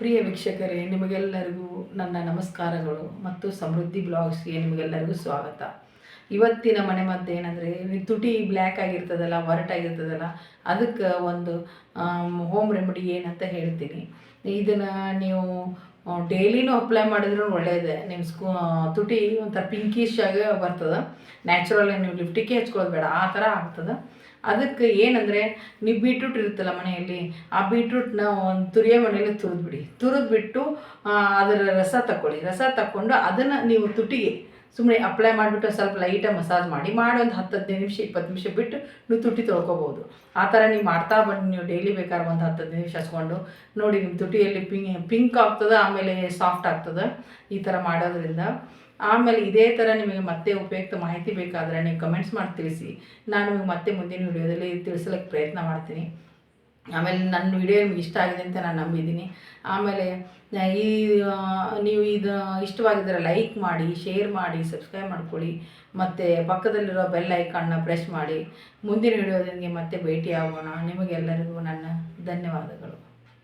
ಪ್ರಿಯ ವೀಕ್ಷಕರೇ, ನಿಮಗೆಲ್ಲರಿಗೂ ನನ್ನ ನಮಸ್ಕಾರಗಳು ಮತ್ತು ಸಮೃದ್ಧಿ ಬ್ಲಾಗ್ಸ್ಗೆ ನಿಮಗೆಲ್ಲರಿಗೂ ಸ್ವಾಗತ. ಇವತ್ತಿನ ಮನೆ ಮದ್ದು ಏನಂದರೆ ತುಟಿ ಬ್ಲ್ಯಾಕ್ ಆಗಿರ್ತದಲ್ಲ ಆಗಿರ್ತದಲ್ಲ, ಅದಕ್ಕೆ ಒಂದು ಹೋಮ್ ರೆಮಿಡಿ ಏನಂತ ಹೇಳ್ತೀನಿ. ಇದನ್ನು ನೀವು ಡೈಲಿನೂ ಅಪ್ಲೈ ಮಾಡಿದ್ರೂ ಒಳ್ಳೆಯದೇ ನಿಮ್ಮ ಸ್ಕೂ ತುಟಿ ಒಂಥರ ಪಿಂಕಿಶ್ ಆಗಿ ಬರ್ತದೆ. ನ್ಯಾಚುರಲ್ ನೀವು ಲಿಫ್ಟಿಗೆ ಹಚ್ಕೊಳ್ಳೋದು ಬೇಡ ಆ ಥರ ಆಗ್ತದೆ. ಅದಕ್ಕೆ ಏನಂದರೆ, ನೀವು ಬೀಟ್ರೂಟ್ ಇರುತ್ತಲ್ಲ ಮನೆಯಲ್ಲಿ, ಆ ಬೀಟ್ರೂಟ್ನ ಒಂದು ತುರಿಯ ಮನೆಯಲ್ಲಿ ತುರಿದ್ಬಿಡಿ. ತುರಿದ್ಬಿಟ್ಟು ಅದರ ರಸ ತಗೊಳ್ಳಿ ರಸ ತಕ್ಕೊಂಡು ಅದನ್ನು ನೀವು ತುಟಿಗೆ ಸುಮ್ಮನೆ ಅಪ್ಲೈ ಮಾಡಿಬಿಟ್ಟು ಸ್ವಲ್ಪ ಲೈಟಾಗಿ ಮಸಾಜ್ ಮಾಡಿ ಮಾಡಿ ಒಂದು ಹತ್ತು ಹದಿನೈದು ನಿಮಿಷ, ಇಪ್ಪತ್ತು ನಿಮಿಷ ಬಿಟ್ಟು ನೀವು ತುಟಿ ತೊಳ್ಕೊಬೋದು. ಆ ಥರ ನೀವು ಮಾಡ್ತಾ ಬಂದು, ನೀವು ಡೈಲಿ ಬೇಕಾದ್ರೆ ಒಂದು ಹತ್ತು ಹದಿನೈದು ನಿಮಿಷ ಹಚ್ಕೊಂಡು ನೋಡಿ ನಿಮ್ಮ ತುಟಿಯಲ್ಲಿ ಪಿಂಕ್ ಪಿಂಕ್ ಆಗ್ತದೆ, ಆಮೇಲೆ ಸಾಫ್ಟ್ ಆಗ್ತದೆ, ಈ ಥರ ಮಾಡೋದ್ರಿಂದ. ಆಮೇಲೆ ಇದೇ ಥರ ನಿಮಗೆ ಮತ್ತೆ ಉಪಯುಕ್ತ ಮಾಹಿತಿ ಬೇಕಾದರೆ ನೀವು ಕಮೆಂಟ್ಸ್ ಮಾಡಿ ತಿಳಿಸಿ. ನಾನು ನಿಮಗೆ ಮತ್ತೆ ಮುಂದಿನ ವಿಡಿಯೋದಲ್ಲಿ ತಿಳಿಸಲಿಕ್ಕೆ ಪ್ರಯತ್ನ ಮಾಡ್ತೀನಿ. ಆಮೇಲೆ ನನ್ನ ವಿಡಿಯೋ ನಿಮ್ಗೆ ಇಷ್ಟ ಆಗಿದೆ ಅಂತ ನಾನು ನಂಬಿದ್ದೀನಿ. ಆಮೇಲೆ ಈ ನೀವು ಇದು, ಇಷ್ಟವಾಗಿದ್ದರೆ ಲೈಕ್ ಮಾಡಿ, ಶೇರ್ ಮಾಡಿ, ಸಬ್ಸ್ಕ್ರೈಬ್ ಮಾಡ್ಕೊಳ್ಳಿ. ಮತ್ತು ಪಕ್ಕದಲ್ಲಿರೋ ಬೆಲ್ ಐಕಾನ್ನ ಪ್ರೆಸ್ ಮಾಡಿ. ಮುಂದಿನ ವಿಡಿಯೋದೊಂದಿಗೆ ಮತ್ತೆ ಭೇಟಿ ಆಗೋಣ ನಿಮಗೆಲ್ಲರಿಗೂ ನನ್ನ ಧನ್ಯವಾದಗಳು.